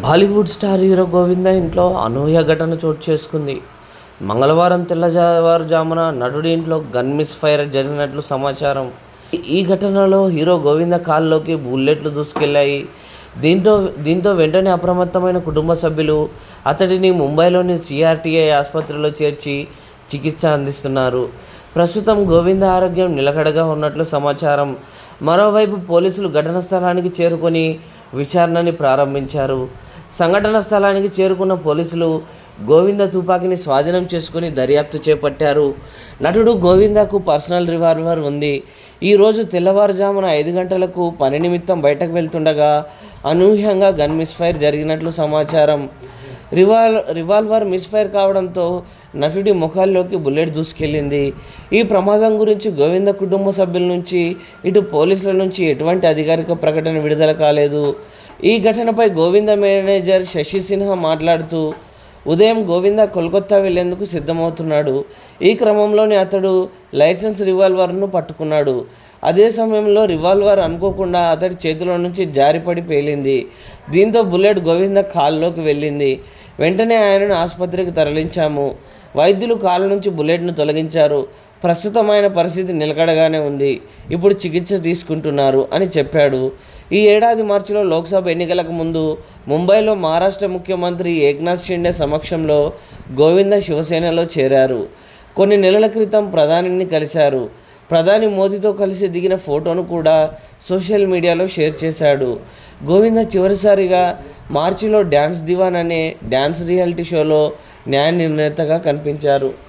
Bollywood star hero Govinda ఇంట్లో అనూహ్య ఘటన చోటు చేసుకుంది. మంగళవారం తెల్లవారుజామున నటుడి ఇంట్లో గన్ మిస్ ఫైర్ జరిగినట్లు సమాచారం. ఈ- ఘటనలో హీరో గోవింద కాల్లోకి బుల్లెట్లు దూసుకెళ్ళాయి దీంతో దీంతో వెంటనే అప్రమత్తమైన కుటుంబ సభ్యులు అతడిని ముంబైలోని సిఆర్టీఐ ఆసుపత్రిలో చేర్చి చికిత్స అందిస్తున్నారు. ప్రస్తుతం గోవింద ఆరోగ్యం నిలకడగా ఉన్నట్లు సమాచారం. మరోవైపు పోలీసులు ఘటన స్థలానికి చేరుకొని విచారణని ప్రారంభించారు. సంఘటన స్థలానికి చేరుకున్న పోలీసులు గోవింద తుపాకీని స్వాధీనం చేసుకుని దర్యాప్తు చేపట్టారు. నటుడు గోవిందకు పర్సనల్ రివాల్వర్ ఉంది. ఈరోజు తెల్లవారుజామున ఐదు గంటలకు పని నిమిత్తం బయటకు వెళ్తుండగా అనూహ్యంగా గన్ మిస్ఫైర్ జరిగినట్లు సమాచారం. రివాల్ రివాల్వర్ మిస్ఫైర్ కావడంతో నటుడి ముఖాల్లోకి బుల్లెట్ దూసుకెళ్ళింది. ఈ ప్రమాదం గురించి గోవింద కుటుంబ సభ్యుల నుంచి ఇటు పోలీసుల నుంచి ఎటువంటి అధికారిక ప్రకటన విడుదల కాలేదు. ఈ ఘటనపై గోవింద మేనేజర్ శశి సిన్హా మాట్లాడుతూ ఉదయం గోవింద కోల్కత్తా వెళ్ళేందుకు సిద్ధమవుతున్నాడు. ఈ క్రమంలోనే అతడు లైసెన్స్ రివాల్వర్ను పట్టుకున్నాడు. అదే సమయంలో రివాల్వర్ అనుకోకుండా అతడి చేతిలో నుంచి జారిపడి పేలింది. దీంతో బుల్లెట్ గోవింద కాల్లోకి వెళ్ళింది. వెంటనే ఆయనను ఆసుపత్రికి తరలించాము. వైద్యులు కాళ్ళ నుంచి బుల్లెట్ను తొలగించారు. ప్రస్తుతం ఆయన పరిస్థితి నిలకడగానే ఉంది. ఇప్పుడు చికిత్స తీసుకుంటున్నారు అని చెప్పాడు. ఈ ఏడాది మార్చిలో లోక్సభ ఎన్నికలకు ముందు ముంబైలో మహారాష్ట్ర ముఖ్యమంత్రి ఏక్నాథ్ షిండే సమక్షంలో గోవింద శివసేనలో చేరారు. కొన్ని నెలల క్రితం ప్రధానిని కలిశారు. ప్రధాని మోదీతో కలిసి దిగిన ఫోటోను కూడా సోషల్ మీడియాలో షేర్ చేశాడు. గోవింద చివరిసారిగా మార్చిలో డ్యాన్స్ దివాన్ అనే డ్యాన్స్ రియాలిటీ షోలో న్యాయ నిర్ణేతగా కనిపించారు.